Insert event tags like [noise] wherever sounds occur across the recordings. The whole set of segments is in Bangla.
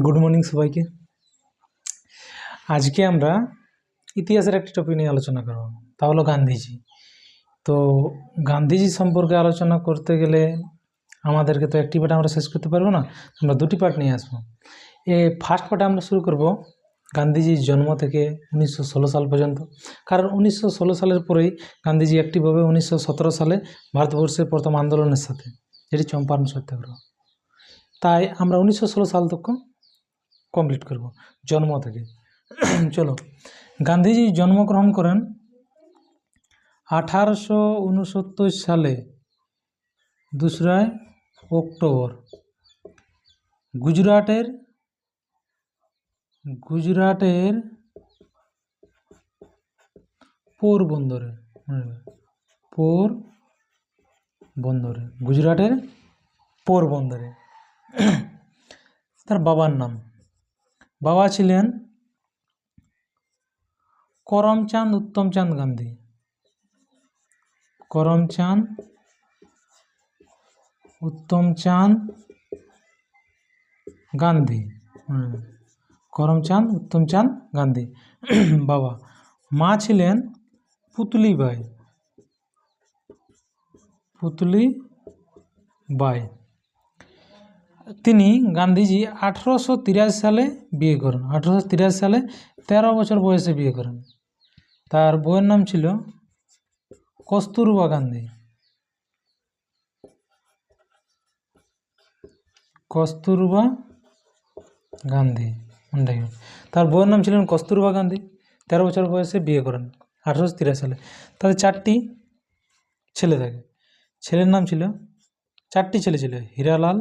গুড মর্নিং সবাইকে। আজকে আমরা ইতিহাসের একটি টপিক নিয়ে আলোচনা করব, তা হলো গান্ধীজি। তো গান্ধীজি সম্পর্কে আলোচনা করতে গেলে আমাদেরকে তো একটি পার্ট আমরা শেষ করতে পারব না, আমরা দুটি পার্ট নিয়ে আসব। এ ফার্স্ট পার্টে আমরা শুরু করব গান্ধীজির জন্ম থেকে উনিশশো ষোলো সাল পর্যন্ত। কারণ উনিশশো ষোলো সালের পরেই গান্ধীজি অ্যাক্টিভ হবে উনিশশো সালে ভারতবর্ষের প্রথম আন্দোলনের সাথে, যেটি চম্পারণ সত্যাগ্রহ। তাই আমরা উনিশশো ষোলো সাল তক কমপ্লিট করব, জন্ম থেকে। চলো, গান্ধীজি জন্মগ্রহণ করেন আঠারোশো উনসত্তর সালে দোসরাই অক্টোবর। গুজরাটের গুজরাটের পোরবন্দরে পোর বন্দরে গুজরাটের পোরবন্দরে। তার বাবার নাম বাবা ছিলেন করমচাঁদ উত্তমচাঁদ গান্ধী। করমচাঁদ উত্তমচাঁদ গান্ধী। করমচাঁদ উত্তমচাঁদ গান্ধী। বাবা, মা ছিলেন পুতলি বাই পুতলি বাই তিনি গান্ধীজি আঠেরোশো তিরাশি সালে বিয়ে করেন। আঠেরোশো তিরাশি সালে তেরো বছর বয়সে বিয়ে করেন। তার বইয়ের নাম ছিল কস্তুরবা গান্ধী। কস্তুরবা গান্ধী। তার বইয়ের নাম ছিলেন কস্তুরবা গান্ধী, তেরো বছর বয়সে বিয়ে করেন। আঠেরোশো তিরাশি সালে তাদের চারটি ছেলে থাকে। ছেলের নাম ছিল, চারটি ছেলে ছিল, হীরালাল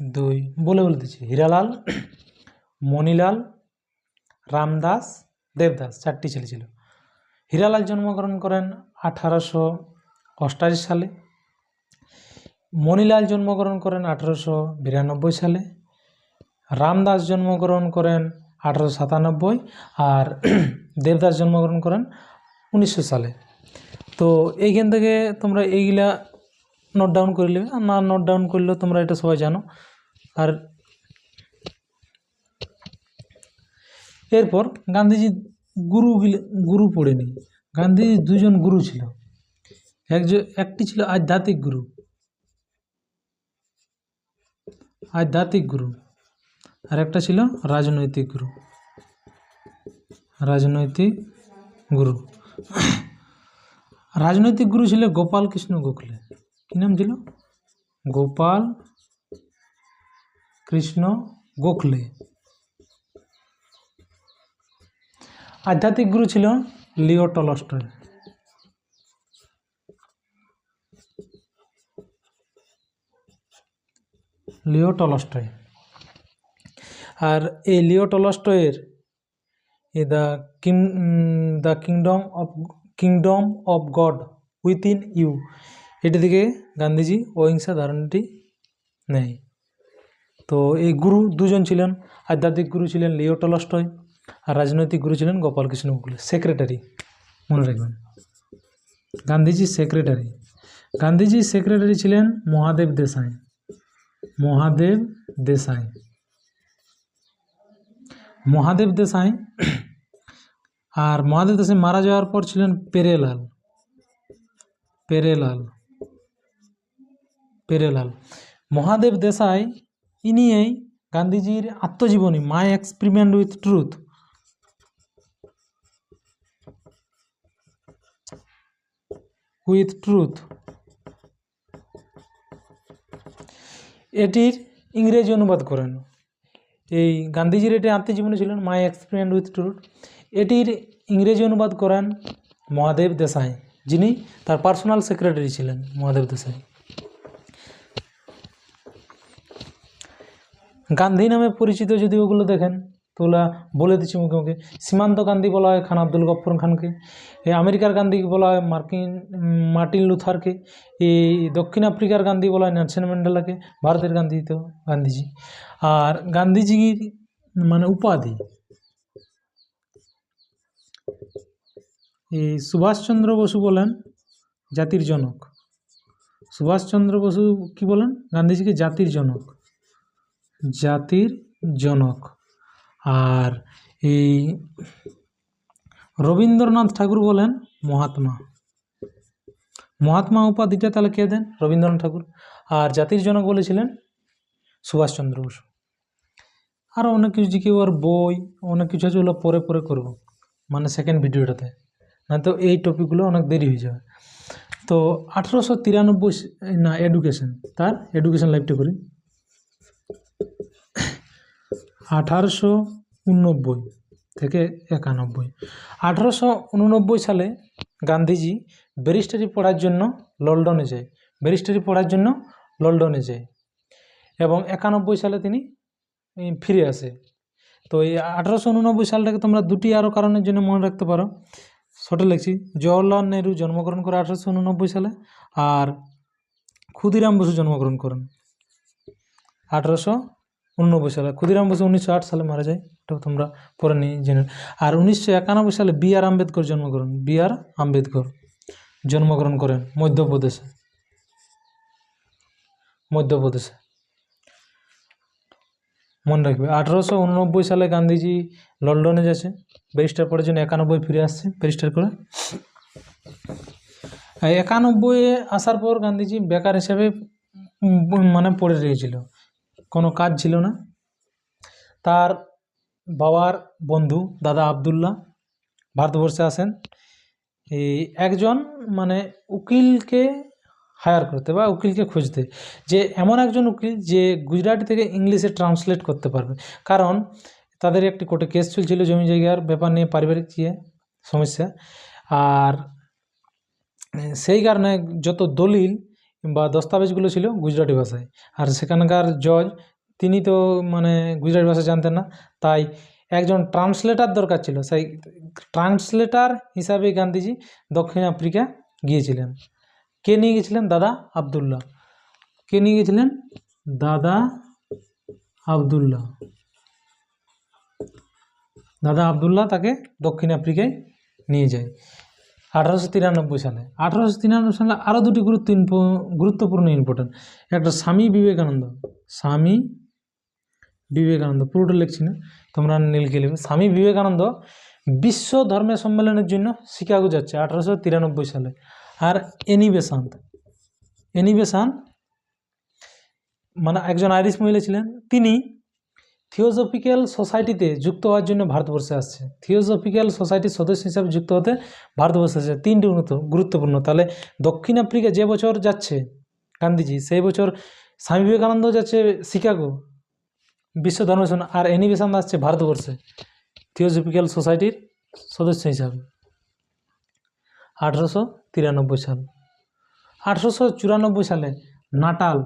দুই, বলে বলে দিচ্ছি। হীরালাল, মণিলাল, রামদাস, দেবদাস, চারটি ছেলে ছিল। হীরালাল জন্মগ্রহণ করেন আঠারোশো অষ্টাশি সালে। মণিলাল জন্মগ্রহণ করেন আঠারোশো বিরানব্বই সালে। রামদাস জন্মগ্রহণ করেন আঠারোশো সাতানব্বই আর [clears throat] দেবদাস জন্মগ্রহণ করেন উনিশশো সালে। তো এইখান থেকে তোমরা এইগুলা নোট ডাউন করে নেবে। আর না নোট ডাউন করলেও তোমরা এটা সবাই জানো। আর এরপর গান্ধীজি গুরু গুরু পড়েনি গান্ধীজি দুজন গুরু ছিল। একজন একটি ছিল আধ্যাত্মিক গুরু। আধ্যাত্মিক গুরু। আর একটা ছিল রাজনৈতিক গুরু। রাজনৈতিক গুরু। রাজনৈতিক গুরু ছিল গোপাল কৃষ্ণ গোখলে। কি নাম ছিল? গোপাল কৃষ্ণ গোখলে। আধ্যাত্মিক গুরু ছিল লিও টলস্টয়। Leo Tolstoy. আর এই লিও টলস্টয়ের এ the king the kingdom of kingdom of God within you. এটি থেকে গান্ধীজি অহিংসা ধারণাটি নেয়। তো এই গুরু দুজন ছিলেন, আধ্যাত্মিক গুরু ছিলেন লিও টলস্টয় আর রাজনৈতিক গুরু ছিলেন গোপালকৃষ্ণ গোখলে সেক্রেটারি, মনে রাখবেন। গান্ধীজি সেক্রেটারি। গান্ধীজি সেক্রেটারি ছিলেন মহাদেব দেশাই। মহাদেব দেশাই। মহাদেব দেশাই আর মহাদেব দেশাই মারা যাওয়ার পর ছিলেন পেরেলাল। পেরেলাল। পেরেলাল। মহাদেব দেশাই ইনি এই গান্ধীজির আত্মজীবনী my experiment with truth with truth এটির ইংরেজি অনুবাদ করেন। এই গান্ধীজির এটি আত্মজীবনী ছিলেন মাই এক্সপেরিমেন্ট উইথ ট্রুথ এটির ইংরেজি অনুবাদ করেন মহাদেব দেশাই, যিনি তার পার্সোনাল সেক্রেটারি ছিলেন মহাদেব দেশাই। গান্ধী নামে পরিচিত যদি ওগুলো দেখেন, তো ওগুলা বলে দিচ্ছি মুখে মুখে। সীমান্ত গান্ধী বলা হয় খান আব্দুল গফর খানকে এই আমেরিকার গান্ধী বলা হয় মার্কিন মার্টিন লুথারকে এই দক্ষিণ আফ্রিকার গান্ধী বলা হয় নেলসন ম্যান্ডেলাকে, ভারতের গান্ধী তো গান্ধীজি। আর গান্ধীজির মানে উপাধি এই সুভাষচন্দ্র বসু বলেন জাতির জনক। সুভাষচন্দ্র বসু কি বলেন? গান্ধীজিকে জাতির জনক। জাতির জনক। আর এই রবীন্দ্রনাথ ঠাকুর বলেন মহাত্মা। মহাত্মা উপাধিটা তাহলে কে দেন? রবীন্দ্রনাথ ঠাকুর। আর জাতির জনক বলেছিলেন সুভাষচন্দ্র বসু। আরও অনেক কিছু জিকে ওর বই, অনেক কিছু আছে, ওগুলো পরে পরে করব মানে সেকেন্ড ভিডিওটাতে। না তো এই টপিকগুলো অনেক দেরি হয়ে যাবে। তো আঠেরোশো তিরানব্বই, না এডুকেশন তার এডুকেশন লাইফটা করি। আঠারোশো উননব্বই থেকে একানব্বই। আঠারোশো উননব্বই সালে গান্ধীজি ব্যারিস্টারি পড়ার জন্য লন্ডনে যায়। ব্যারিস্টারি পড়ার জন্য লন্ডনে যায় এবং একানব্বই সালে তিনি ফিরে আসে। তো এই আঠারোশো উননব্বই সালটাকে তোমরা দুটি আরও কারণের জন্য মনে রাখতে পারো। ছোটো লিখছি, জওহরলাল নেহরু জন্মগ্রহণ করে আঠারোশো উননব্বই সালে আর ক্ষুদিরাম বসু জন্মগ্রহণ করেন। আঠারোশো উননব্বই সালে, ক্ষুদিরাম বসু উনিশশো আট সালে মারা যায়, এটা তোমরা পরে নিয়ে জেনে আর উনিশশো একানব্বই সালে বি আর আম্বেদকর জন্মগ্রহণ, বি আর আম্বেদকর জন্মগ্রহণ করেন মধ্যপ্রদেশে। মধ্যপ্রদেশে। মনে রাখবে, আঠারোশো উননব্বই সালে গান্ধীজি লন্ডনে যাচ্ছে, ব্যারিস্টার পড়ার জন্য একানব্বই ফিরে আসছে, ব্যারিস্টার করে। একানব্বই আসার পর গান্ধীজি বেকার হিসেবে মানে পড়ে রয়েছিল। কোনো কাজ ছিল না। তার বাবার বন্ধু দাদা আবদুল্লাহ ভারতবর্ষে আসেন একজন মানে উকিলকে হায়ার করতে বা উকিলকে খুঁজতে। যে এমন একজন উকিল যে গুজরাটি থেকে ইংলিশে ট্রান্সলেট করতে পারবে। কারণ তাদের একটি কোর্টে কেস চলছিল জমি জায়গার ব্যাপার নিয়ে পারিবারিক ইয়ে সমস্যা। আর সেই কারণে যত দলিল বা দস্তাবেজগুলো ছিল গুজরাটি ভাষায়। আর সেখানকার জজ, তিনি তো মানে গুজরাটি ভাষা জানতেন না, তাই একজন ট্রান্সলেটার দরকার ছিল। সেই ট্রান্সলেটার হিসাবে গান্ধীজি দক্ষিণ আফ্রিকা গিয়েছিলেন। কে নিয়ে গেছিলেন দাদা আবদুল্লাহ। কে নিয়ে গেছিলেন দাদা আবদুল্লাহ। দাদা আবদুল্লাহ তাকে দক্ষিণ আফ্রিকায় নিয়ে যায়। আঠারোশো তিরানব্বই সালে। আঠারোশো তিরানব্বই সালে আরও দুটি গুরুত্ব গুরুত্বপূর্ণ ইম্পর্টেন্ট একটা স্বামী বিবেকানন্দ। স্বামী বিবেকানন্দ, পুরোটা লিখছি না, তোমরা নীলকে লিখবে স্বামী বিবেকানন্দ বিশ্ব ধর্মের সম্মেলনের জন্য শিকাগো যাচ্ছে আঠারোশো তিরানব্বই সালে। আর এনি বেসান্ত এনি মানে একজন আইরিশ মহিলা ছিলেন। তিনি থিওজফিক্যাল সোসাইটিতে যুক্ত হওয়ার জন্য ভারতবর্ষে আসছে। থিওজফিক্যাল সোসাইটির সদস্য হিসাবে যুক্ত হতে ভারতবর্ষে আসছে। তিনটি উন্নত, গুরুত্বপূর্ণ। তাহলে দক্ষিণ আফ্রিকা যে বছর যাচ্ছে, গান্ধীজি, সেই বছর স্বামী বিবেকানন্দ যাচ্ছে শিকাগো। বিশ্ব ধর্ম আর বেসান্ত আসছে ভারতবর্ষে। থিওজফিক্যাল সোসাইটির সদস্য হিসাবে। আঠারোশো তিরানব্বই সাল। আঠারোশো চুরানব্বই সালে নাটাল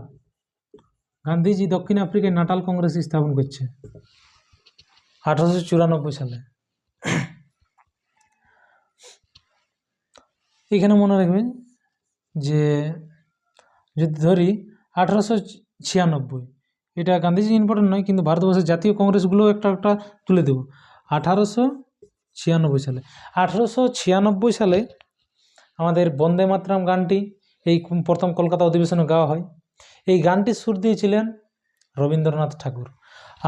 গান্ধীজি দক্ষিণ আফ্রিকায় নাটাল কংগ্রেস স্থাপন করছে। আঠারোশো চুরানব্বই সালে। এখানে মনে রাখবেন যে, যদি ধরি আঠারোশো ছিয়ানব্বই, এটা গান্ধীজি ইম্পর্টেন্ট নয়, কিন্তু ভারতবর্ষের জাতীয় কংগ্রেসগুলো একটা একটা তুলে দেব। আঠারোশো ছিয়ানব্বই সালে। আঠারোশো ছিয়ানব্বই সালে আমাদের বন্দে মাতরাম গানটি, এই প্রথম কলকাতা অধিবেশনে গাওয়া হয়। এই গানটির সুর দিয়েছিলেন রবীন্দ্রনাথ ঠাকুর।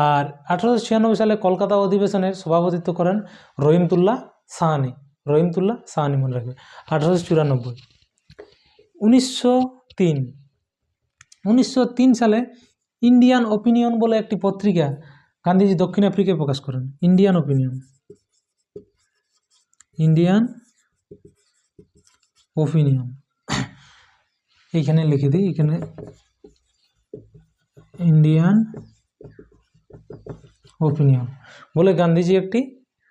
আর আঠারোশো ছিয়ানব্বই সালে কলকাতা অধিবেশনের সভাপতিত্ব করেন রহিমতুল্লাহ সাহানি। রহিমতুল্লাহ সাহানি মনে রাখবে। আঠারোশো চুরানব্বই। উনিশশো তিন। উনিশশো তিন সালে ইন্ডিয়ান ওপিনিয়ন বলে একটি পত্রিকা গান্ধীজি দক্ষিণ আফ্রিকায় প্রকাশ করেন। Indian Opinion. Indian Opinion. এইখানে লিখে দিই, এখানে ইন্ডিয়ান ওপিনিয়ন বলে গান্ধীজি একটি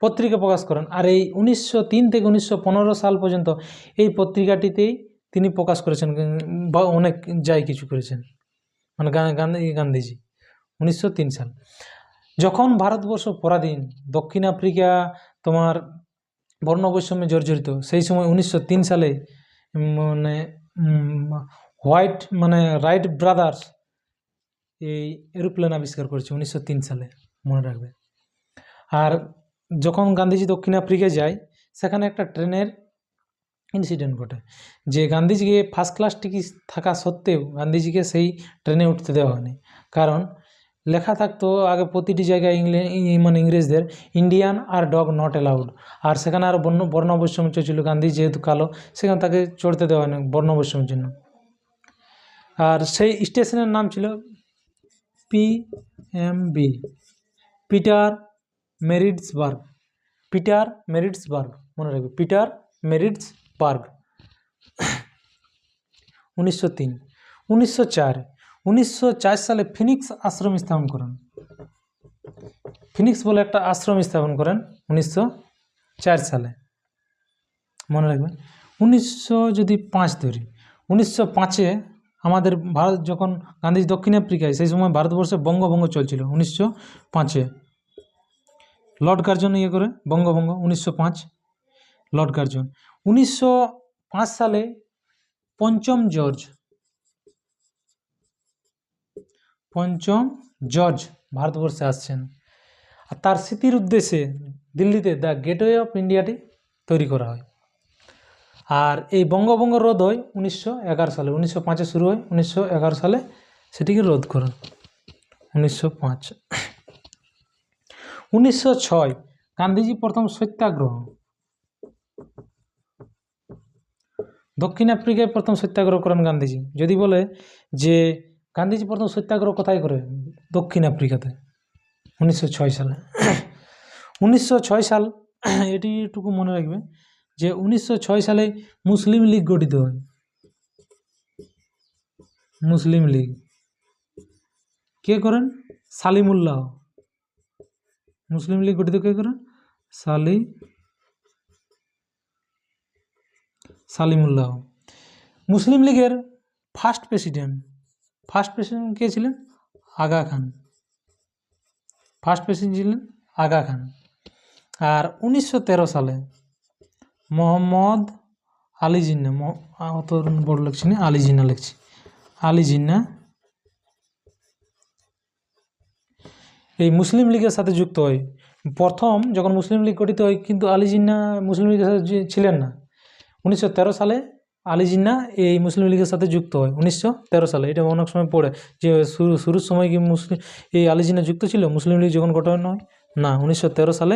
পত্রিকা প্রকাশ করেন। আর এই উনিশশো তিন থেকে উনিশশো পনেরো সাল পর্যন্ত এই পত্রিকাটিতেই তিনি প্রকাশ করেছেন বা অনেক যাই কিছু করেছেন। মানে গান্ধী, গান্ধীজি উনিশশো তিন সাল। যখন ভারতবর্ষ পরাধীন, দক্ষিণ আফ্রিকা তোমার বর্ণবৈষম্যে জর্জরিত, সেই সময় উনিশশো তিন সালে মানে হোয়াইট মানে রাইট ব্রাদার্স এই এরোপ্লেন আবিষ্কার করেছে উনিশশো তিন সালে, মনে রাখবে। আর যখন গান্ধীজি দক্ষিণ আফ্রিকায় যায়, সেখানে একটা ট্রেনের ইনসিডেন্ট ঘটে, যে গান্ধীজিকে ফার্স্ট ক্লাস টিকিট থাকা সত্ত্বেও গান্ধীজিকে সেই ট্রেনে উঠতে দেওয়া হয়নি। কারণ লেখা থাকতো, আগে প্রতিটি জায়গায় ইংলে মানে ইংরেজদের ইন্ডিয়ান আর ডগ নট অ্যালাউড আর সেখানে আর বর্ণ বর্ণ বৈষম্য চলছিল। গান্ধী যেহেতু কালো, সেখানে তাকে চড়তে দেওয়া হয়নি বর্ণ বৈষম্যের জন্য। আর সেই স্টেশনের নাম ছিল P M B, Pietermaritzburg Pietermaritzburg মনে রাখবে, পিটার মেরিটসবার্গ উনিশশো তিন, উনিশশো চার, উনিশশো সালে ফিনিক্স আশ্রম স্থাপন করেন। ফিনিক্স বলে একটা আশ্রম স্থাপন করেন উনিশশো চার সালে। মনে রাখবেন উনিশশো যদি পাঁচ ধরি, উনিশশো পাঁচে আমাদের ভারত যখন গান্ধীজি দক্ষিণ আফ্রিকায়, সেই সময় ভারতবর্ষে বঙ্গভঙ্গ চলছিল উনিশশো পাঁচে। লর্ড কার্জন ইয়ে করে, বঙ্গভঙ্গ, উনিশশো পাঁচ। Lord Curzon. উনিশশো পাঁচ সালে পঞ্চম জর্জ পঞ্চম জর্জ ভারতবর্ষে আসছেন। আর তার স্মৃতির উদ্দেশ্যে দিল্লিতে দ্য গেটওয়ে অফ ইন্ডিয়াটি তৈরি করা হয়। আর এই বঙ্গভঙ্গ রোধ হয় উনিশশো এগারো সালে, উনিশশো পাঁচে শুরু হয় উনিশশো এগারো সালে সেটিকে রোধ করেন, উনিশশো পাঁচ। উনিশশো ছয়, গান্ধীজি প্রথম সত্যাগ্রহ। দক্ষিণ আফ্রিকায় প্রথম সত্যাগ্রহ করেন গান্ধীজি। যদি বলে যে গান্ধীজি প্রথম সত্যাগ্রহ কোথায় করে? দক্ষিণ আফ্রিকাতে, উনিশশো ছয় সালে। উনিশশো ছয় সাল, এটিটুকু মনে রাখবে। যে উনিশশো ছয় সালে মুসলিম লীগ গঠিত হয়। মুসলিম লীগ। কে করেন? সালিমুল্লাহ। মুসলিম লীগ গঠিত কে করেন? সালি সালিমুল্লাহ। মুসলিম লীগের ফার্স্ট প্রেসিডেন্ট ফার্স্ট প্রেসিডেন্ট কে ছিলেন? আগা খান। ফার্স্ট প্রেসিডেন্ট ছিলেন আগা খান। আর উনিশশো তেরো সালে মোহাম্মদ আলী জিন্না অত বড় লিখছি না, আলী জিন্না লিখছি। আলী জিন্না। এই মুসলিম লীগের সাথে যুক্ত হয়। প্রথম যখন মুসলিম লীগ গঠিত হয়, কিন্তু আলী জিন্না মুসলিম লীগের সাথে ছিলেন না। উনিশশো তেরো সালে আলী জিন্না এই মুসলিম লীগের সাথে যুক্ত হয়। উনিশশো তেরো সালে। এটা অনেক সময় পড়ে যে শুরু, শুরুর সময় কি মুসলিম এই আলী জিন্না যুক্ত ছিল? মুসলিম লীগ যখন গঠন হয়? না, উনিশশো তেরো সালে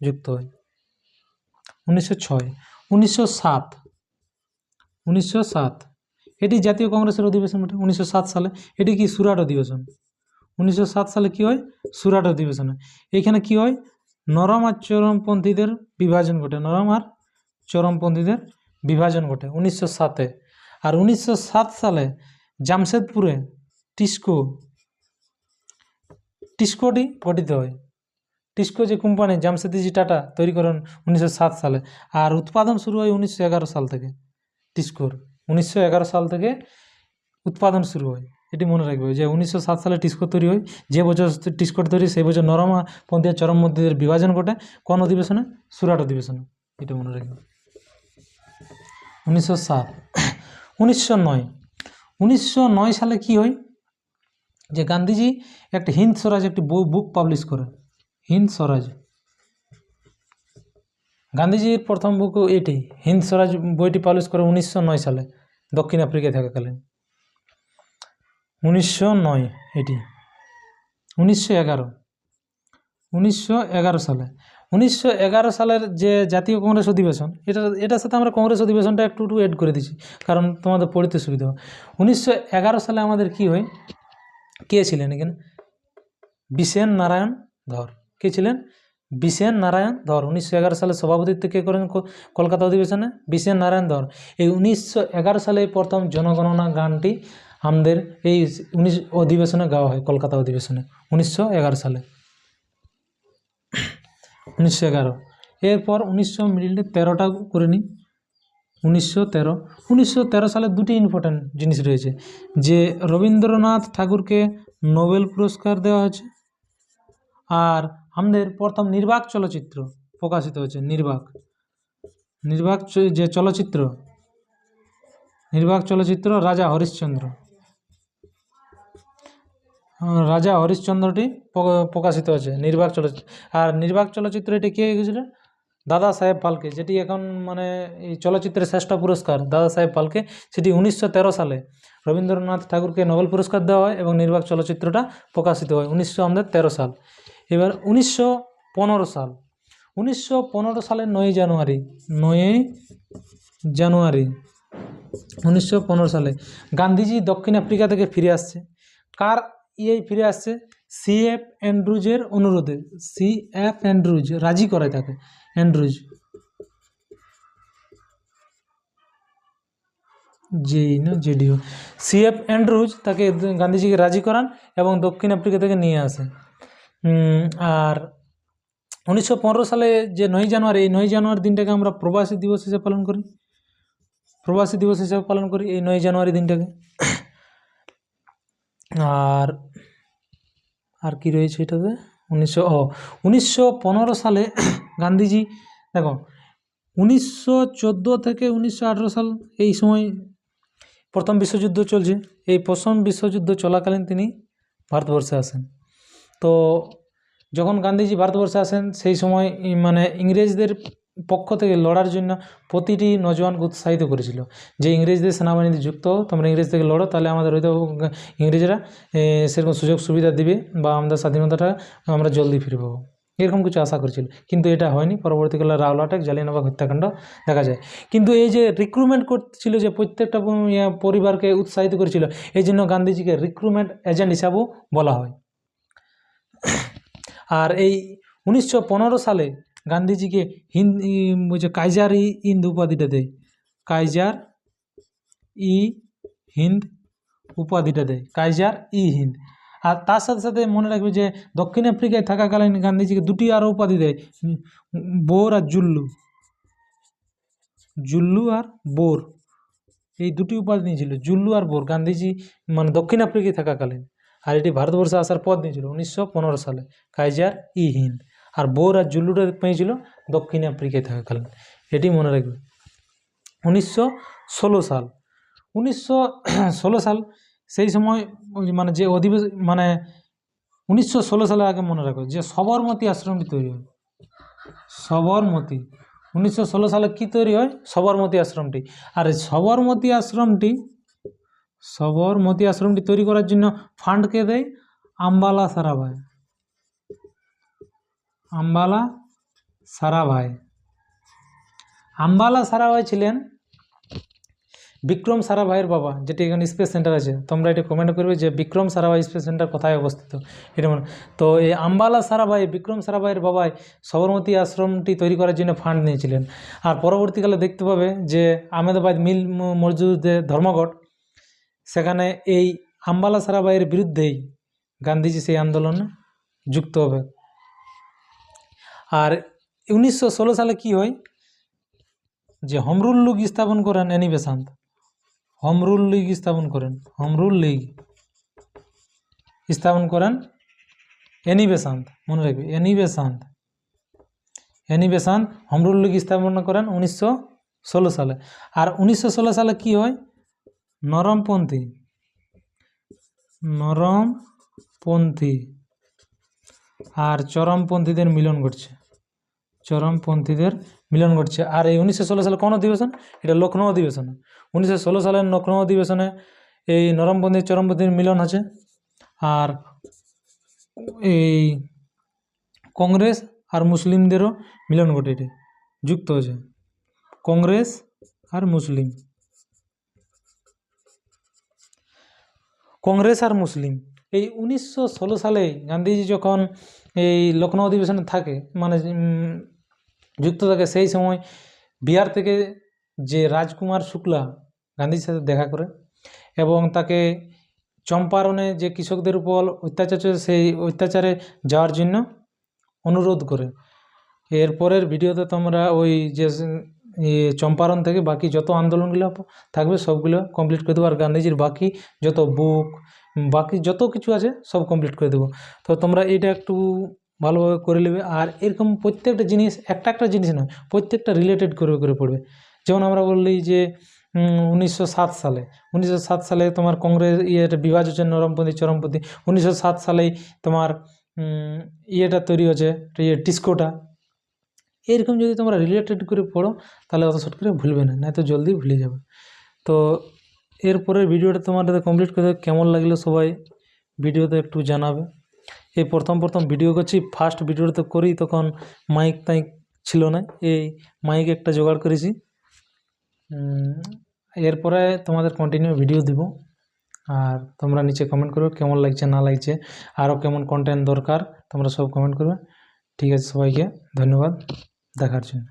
যুক্ত হয়। উনিশশো ছয়, উনিশশো সাত উনিশশো সাত। এটি জাতীয় কংগ্রেসের অধিবেশন বটে। উনিশশো সাত সালে এটি কি সুরাট অধিবেশন? উনিশশো সাত সালে কি হয়? সুরাট অধিবেশন এইখানে কি হয়? নরম আর চরমপন্থীদের বিভাজন ঘটে। নরম আর চরমপন্থীদের বিভাজন ঘটে উনিশশো সাতে। আর উনিশশো সাত সালে জামশেদপুরে টিস্কো, টিস্কোটি গঠিত হয়। টিস্কো যে কোম্পানি জামশেদজি টাটা তৈরি করেন উনিশশো সাত সালে আর উৎপাদন শুরু হয় উনিশশো এগারো সাল থেকে টিস্কোর। উনিশশো এগারো সাল থেকে উৎপাদন শুরু হয়। এটি মনে রাখবে যে উনিশশো সাত সালে টিস্কো তৈরি হয়। যে বছর টিস্কোটি তৈরি, সেই বছর নরমা পন্থী আর চরমপন্থীদের বিভাজন ঘটে। কোন অধিবেশনে? সুরাট অধিবেশনে। এটা মনে রাখবে। উনিশশো সাত। উনিশশো নয়। উনিশশো নয় সালে কি হয়? যে গান্ধীজি একটা হিন্দ স্বরাজ একটি বুক পাবলিশ করে। হিন্দ স্বরাজ। গান্ধীজির প্রথম বুক এটি হিন্দ স্বরাজ বইটি পাবলিশ করে উনিশশো নয় সালে দক্ষিণ আফ্রিকায় থাকাকালীন। উনিশশো নয় এটি, উনিশশো এগারো, উনিশশো সালে। উনিশশো এগারো সালের যে জাতীয় কংগ্রেস অধিবেশন, এটা, এটার সাথে আমরা কংগ্রেস অধিবেশনটা একটু একটু এড করে দিচ্ছি কারণ তোমাদের পড়তে সুবিধা হবে। উনিশশো এগারো সালে আমাদের কি হয়? কে ছিলেন এখানে? বিশেন নারায়ণ ধর। কে ছিলেন? বিশেন নারায়ণ ধর। উনিশশো এগারো সালে সভাপতিত্ব কে করেন? কলকাতা অধিবেশনে? বিশেন নারায়ণ ধর। এই উনিশশো এগারো সালে প্রথম জনগণনা গানটি আমাদের এই উনিশ অধিবেশনে গাওয়া হয়, কলকাতা অধিবেশনে, উনিশশো এগারো সালে। উনিশশো এগারো। এরপর উনিশশো মিডিলে তেরোটা করে নিই। উনিশশো তেরো। উনিশশো তেরো সালে দুটি ইম্পর্ট্যান্ট জিনিস রয়েছে। যে রবীন্দ্রনাথ ঠাকুরকে নোবেল পুরস্কার দেওয়া হয়েছে, আর আমাদের প্রথম নির্বাক চলচ্চিত্র প্রকাশিত হয়েছে, নির্বাক। নির্বাক যে চলচ্চিত্র? নির্বাক চলচ্চিত্র রাজা হরিশ্চন্দ্র। রাজা হরিশ্চন্দ্রটি প্রকাশিত হয়েছে, নির্বাক চলচ্চিত্র। আর নির্বাক চলচ্চিত্র এটি কে গেছিল দাদা সাহেব পালকে, যেটি এখন মানে এই চলচ্চিত্রের শ্রেষ্ঠ পুরস্কার, দাদা সাহেব পালকে, সেটি উনিশশো তেরো সালে রবীন্দ্রনাথ ঠাকুরকে নোবেল পুরস্কার দেওয়া হয় এবং নির্বাক চলচ্চিত্রটা প্রকাশিত হয় উনিশশো সাল। এবার উনিশশো পনেরো সাল। উনিশশো পনেরো সালের নয়ই জানুয়ারি নয়ই জানুয়ারি উনিশশো পনেরো সালে গান্ধীজি দক্ষিণ আফ্রিকা থেকে ফিরে আসছে। কার ইয়ে ফিরে আসছে? সি এফ অ্যান্ড্রুজের অনুরোধে। সি এফ অ্যান্ড্রুজ, রাজি করে তাকে, অ্যান্ড্রুজ। জেই না, জেডিও। সি এফ অ্যান্ড্রুজ তাকে গান্ধীজিকে রাজি করান এবং দক্ষিণ আফ্রিকা থেকে নিয়ে আসে আর উনিশশো পনেরো সালে যে নয় জানুয়ারি, এই নয় জানুয়ারি দিনটাকে আমরা প্রবাসী দিবস হিসেবে পালন করি। প্রবাসী দিবস হিসেবে পালন করি এই নয় জানুয়ারি দিনটাকে। আর আর কি রয়েছে এটাতে? উনিশশো, ও, উনিশশো পনেরো সালে গান্ধীজি, দেখো, উনিশশো চোদ্দ থেকে উনিশশো আঠেরো সাল এই সময় প্রথম বিশ্বযুদ্ধ চলছে। এই প্রথম বিশ্বযুদ্ধ চলাকালীন তিনি ভারতবর্ষে আসেন। তো যখন গান্ধীজি ভারতবর্ষে আসেন, সেই সময় মানে ইংরেজদের পক্ষ থেকে লড়ার জন্য প্রতিটি নজওয়ানকে উৎসাহিত করেছিল যে ইংরেজদের সেনাবাহিনীতে যুক্ত হও, তোমরা ইংরেজ থেকে লড়ো, তাহলে আমাদের হয়তো ইংরেজরা সেরকম সুযোগ সুবিধা দিবে বা আমাদের স্বাধীনতাটা আমরা জলদি ফিরে পাবো। এরকম কিছু আশা করেছিল। কিন্তু এটা হয়নি। পরবর্তীকালে রাওলা অ্যাটাক জালিয়ানবাগ হত্যাকাণ্ড দেখা যায়। কিন্তু এই যে রিক্রুটমেন্ট করছিল যে প্রত্যেকটা পরিবারকে উৎসাহিত করেছিল, এই জন্য গান্ধীজিকে রিক্রুটমেন্ট এজেন্ট হিসাবেও বলা হয়। আর এই উনিশশো পনেরো সালে গান্ধীজিকে হিন্দ যে কাইজার ই হিন্দ উপাধিটা দেয়। কাইজার ই হিন্দ উপাধিটা দেয়। কাইজার ই হিন্দ। আর তার সাথে সাথে মনে রাখবে যে দক্ষিণ আফ্রিকায় থাকাকালীন গান্ধীজিকে দুটি আরও উপাধি দেয় বোর আর জুল্লু। জুল্লু আর বোর। এই দুটি উপাধি নিয়েছিল, জুল্লু আর বোর। গান্ধীজি মানে দক্ষিণ আফ্রিকায় থাকাকালীন। আর এটি ভারতবর্ষে আসার পর নিয়েছিল উনিশশো সালে, কাইজার ই হিন্দ। আর বোর আর জুল্লুটা পেয়েছিল দক্ষিণ আফ্রিকায় থাকাকালীন। এটি মনে রাখবে। উনিশশো ষোলো সাল। উনিশশো ষোলো সাল সেই সময় মানে যে অধিবেশ মানে উনিশশো ষোলো সালের আগে মনে রাখো যে সবরমতী আশ্রমটি তৈরি হয়। সবরমতী। উনিশশো ষোলো সালে কী তৈরি হয়? সবরমতী আশ্রমটি। আর সবরমতী আশ্রমটি সবরমতী আশ্রমটি তৈরি করার জন্য ফান্ড কে দেয়? আম্বালা সারাভাই। আম্বালা সারাভাই। আম্বালা সারাভাই ছিলেন বিক্রম সারাভাইয়ের বাবা, যেটি এখানে স্পেস সেন্টার আছে। তোমরা এটা কমেন্ট করবে যে বিক্রম সারাভাই স্পেস সেন্টার কোথায় অবস্থিত? এটা মনে তো এই আম্বালা সারাভাই, বিক্রম সারাভাইয়ের বাবাই সবরমতী আশ্রমটি তৈরি করার জন্য ফান্ড নিয়েছিলেন। আর পরবর্তীকালে দেখতে পাবে যে আহমেদাবাদ মিল ম- মসজিদে ধর্মঘট সেখানে এই আম্বালা সারাভাইয়ের বিরুদ্ধেই গান্ধীজি সেই আন্দোলনে যুক্ত হবে। আর উনিশশো ষোলো সালে কি হয়? যে হমরুল লীগ স্থাপন করেন, এনি বেসান্ত। হমরুল লীগ স্থাপন করেন, হমরুল লীগ স্থাপন করেন এনি বেসান্ত, মনে রাখবে, Annie Besant. Annie Besant home rule league স্থাপন করেন উনিশশো ষোলো সালে। আর উনিশশো ষোলো সালে কি হয়? নরমপন্থী। নরমপন্থী। আর চরমপন্থীদের মিলন ঘটছে। চরমপন্থীদের মিলন ঘটছে। আর এই উনিশশো ষোলো সালে কোন অধিবেশন? এটা লখনৌ অধিবেশন। উনিশশো ষোলো সালের লখনৌ অধিবেশনে এই নরমপন্থী, চরমপন্থীর মিলন আছে আর এই কংগ্রেস আর মুসলিমদেরও মিলন ঘটে এটি। যুক্ত হয়েছে। কংগ্রেস আর মুসলিম। কংগ্রেস আর মুসলিম। এই উনিশশো ষোলো সালে গান্ধীজি যখন এই লখনৌ অধিবেশনে থাকে মানে যুক্ত থাকে, সেই সময় বিহার থেকে যে রাজকুমার শুক্লা গান্ধীর সাথে দেখা করে এবং তাকে চম্পারণে যে কৃষকদের উপর অত্যাচার চলছে, সেই অত্যাচারে যাওয়ার জন্য অনুরোধ করে। এরপরের ভিডিওতে তোমরা ওই যে চম্পারণ থেকে বাকি যত আন্দোলনগুলো থাকবে সবগুলো কমপ্লিট করে দেবো। আর গান্ধীজির বাকি যত বুক বাকি যত কিছু আছে সব কমপ্লিট করে দেবো। তো তোমরা এটা একটু ভালোভাবে করে নেবে। আর এরকম প্রত্যেকটা জিনিস, একটা একটা জিনিস নয়, প্রত্যেকটা রিলেটেড করে করে পড়বে। যেমন আমরা বললি যে উনিশশো সাত সালে, উনিশশো সাত সালে তোমার কংগ্রেস ইয়ের বিভাজন নরমপন্থী চরমপন্থী, উনিশশো সাত সালেই তোমার ইয়েটা তৈরি হয়েছে ইয়ে ডিস্কোটা এরকম যদি তোমরা রিলেটেড করে পড়ো, তাহলে অত শর্ট করে ভুলবে না নয়তো জলদি ভুলে যাবে। তো এরপরে ভিডিওটা তোমাদের কমপ্লিট করে কেমন লাগল সবাই ভিডিওতে একটু জানাবে। এই প্রথম প্রথম ভিডিও করছি ফার্স্ট ভিডিওটা তো করি, তখন মাইক তাইক ছিল না। এই মাইক একটা জোগাড় করেছি। এরপরে তোমাদের কন্টিনিউ ভিডিও দিব। আর তোমরা নিচে কমেন্ট করবে, কেমন লাগছে, না লাগছে, আরও কেমন কন্টেন্ট দরকার, তোমরা সব কমেন্ট করবে। ঠিক আছে সবাইকে, ধন্যবাদ। দেখার জন্য।